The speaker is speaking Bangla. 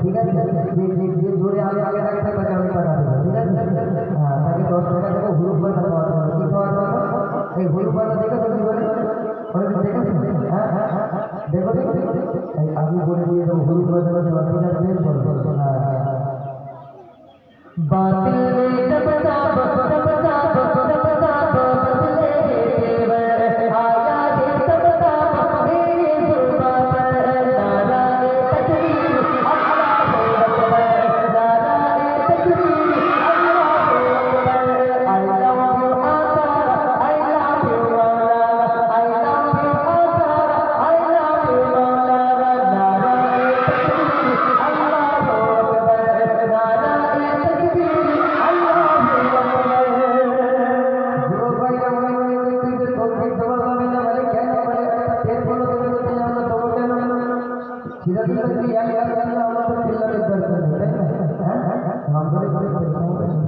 ঠিক আছে? যে যে জোরে আগে আগে রাখতে পারে আমি পাঠাতে ঠিক আছে? হ্যাঁ তাকে দশ টাকা দেবো। ভুল ভালো দেখেছ জীবনে হ্যাঁ হ্যাঁ দেখো এই আমি বলে দিয়ে দেবো ভুল ভালো দেখেছ অসুবিধা বেশ বলব না বাতিল ইরাদুল্লাহ কি এক এক আল্লাহ আমাদের দরকার তাই না হ্যাঁ ধরে ধরে ধরে